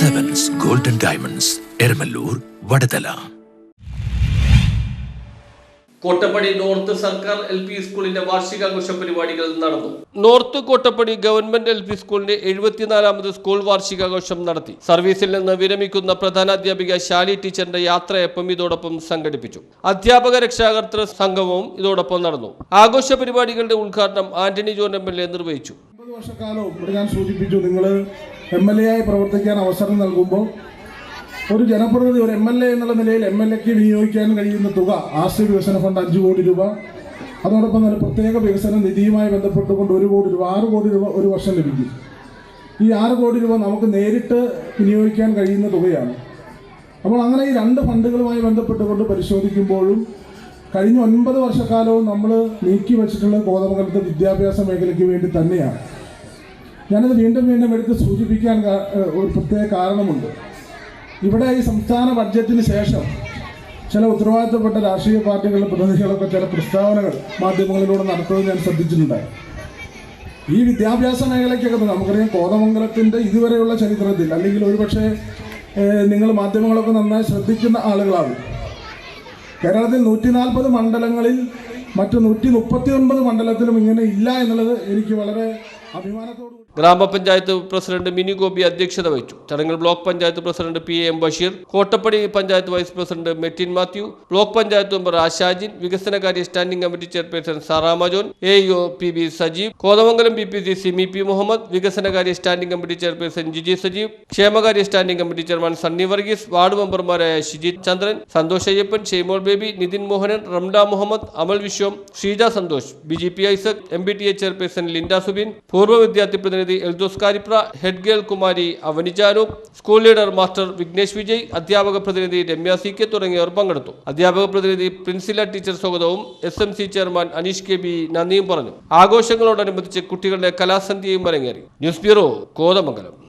Diamonds Eramalloor Vadathala Kottappadi north സർക്കാർ L P സ്കൂളിന്റെ വാർഷികാഘോഷ പരിപാടികൾ നടന്നു. North Kottappady government L P സ്കൂളിന്റെ എഴുപത്തിനാലാമത് സ്കൂൾ വാർഷികാഘോഷം നടത്തി. സർവീസിൽ നിന്ന് വിരമിക്കുന്ന പ്രധാനാധ്യാപിക ശാലി ടീച്ചറിന്റെ യാത്രയപ്പം ഇതോടൊപ്പം സംഘടിപ്പിച്ചു. അധ്യാപക രക്ഷാകർത്തൃ സംഗമവും ഇതോടൊപ്പം നടന്നു. ആഘോഷ പരിപാടികളുടെ ഉദ്ഘാടനം Antony John M L A നിർവഹിച്ചു. വർഷക്കാലവും ഇവിടെ ഞാൻ സൂചിപ്പിച്ചു നിങ്ങൾ എം എൽ എ ആയി പ്രവർത്തിക്കാൻ അവസരം നൽകുമ്പോൾ ഒരു ജനപ്രതിനിധി ഒരു എം എൽ എ എന്നുള്ള നിലയിൽ എം എൽ എക്ക് വിനിയോഗിക്കാൻ കഴിയുന്ന തുക ആശ്രയ വികസന ഫണ്ട് അഞ്ച് കോടി രൂപ അതോടൊപ്പം തന്നെ പ്രത്യേക വികസന നിധിയുമായി ബന്ധപ്പെട്ടുകൊണ്ട് ഒരു കോടി രൂപ ആറ് കോടി രൂപ ഒരു വർഷം ലഭിക്കും. ഈ ആറ് കോടി രൂപ നമുക്ക് നേരിട്ട് വിനിയോഗിക്കാൻ കഴിയുന്ന തുകയാണ്. അപ്പോൾ അങ്ങനെ ഈ രണ്ട് ഫണ്ടുകളുമായി ബന്ധപ്പെട്ടുകൊണ്ട് പരിശോധിക്കുമ്പോഴും കഴിഞ്ഞ ഒൻപത് വർഷക്കാലവും നമ്മൾ നീക്കി വെച്ചിട്ടുള്ള കോതമംഗലത്തെ വിദ്യാഭ്യാസ മേഖലയ്ക്ക് വേണ്ടി തന്നെയാണ്. ഞാനത് വീണ്ടും വീണ്ടും എടുത്ത് സൂചിപ്പിക്കാൻ ഒരു പ്രത്യേക കാരണമുണ്ട്. ഇവിടെ ഈ സംസ്ഥാന ബഡ്ജറ്റിന് ശേഷം ചില ഉത്തരവാദിത്തപ്പെട്ട രാഷ്ട്രീയ പാർട്ടികളുടെ പ്രതിനിധികളൊക്കെ ചില പ്രസ്താവനകൾ മാധ്യമങ്ങളിലൂടെ നടത്തുന്നത് ഞാൻ ശ്രദ്ധിച്ചിട്ടുണ്ട്. ഈ വിദ്യാഭ്യാസ മേഖലയ്ക്കൊക്കെ നമുക്കറിയാം കോതമംഗലത്തിന്റെ ഇതുവരെയുള്ള ചരിത്രത്തിൽ അല്ലെങ്കിൽ ഒരുപക്ഷെ നിങ്ങൾ മാധ്യമങ്ങളൊക്കെ നന്നായി ശ്രദ്ധിക്കുന്ന ആളുകളാണ്. കേരളത്തിൽ നൂറ്റി നാൽപ്പത് മണ്ഡലങ്ങളിൽ മറ്റു നൂറ്റി മുപ്പത്തി ഒൻപത് മണ്ഡലത്തിലും ഇങ്ങനെ ഇല്ല എന്നുള്ളത് എനിക്ക് വളരെ ഗ്രാമപഞ്ചായത്ത് പ്രസിഡന്റ് മിനി ഗോപി അധ്യക്ഷത വഹിച്ചു. ചടങ്ങിൽ block panchayat president P M Basheer Kottappady panchayat vice president Metin Mathew block panchayat member Ashajin വികസനകാര്യ standing committee chairperson സാറാമജോൻ A U P B Sajeev Kothamangalam B P C Simi P Muhammad വികസനകാര്യ standing committee chairperson Giji Sajeev ക്ഷേമകാര്യ standing committee chairman Sunny Varghese ward മെമ്പർമാരായ Shijith Chandran Santhosh Ayyappan Shaimol Baby Nithin Mohanan Ramda Muhammad Amal Viswam Sheeja Santhosh B G P Isaac M B T A chairperson Linda Subin പൂർവ വിദ്യാർത്ഥി പ്രതിനിധി Eldhose Karipra head girl Kumari Avanijanu school leader master Vignesh Vijay അധ്യാപക പ്രതിനിധി Ramya C K തുടങ്ങിയവർ പങ്കെടുത്തു. അധ്യാപക പ്രതിനിധി Princila teacher സ്വാഗതവും S M C chairman Aneesh K B നന്ദിയും പറഞ്ഞു. ആഘോഷങ്ങളോടനുബന്ധിച്ച് കുട്ടികളുടെ കലാസന്ധ്യയും അരങ്ങേറി. News bureau Kothamangalam.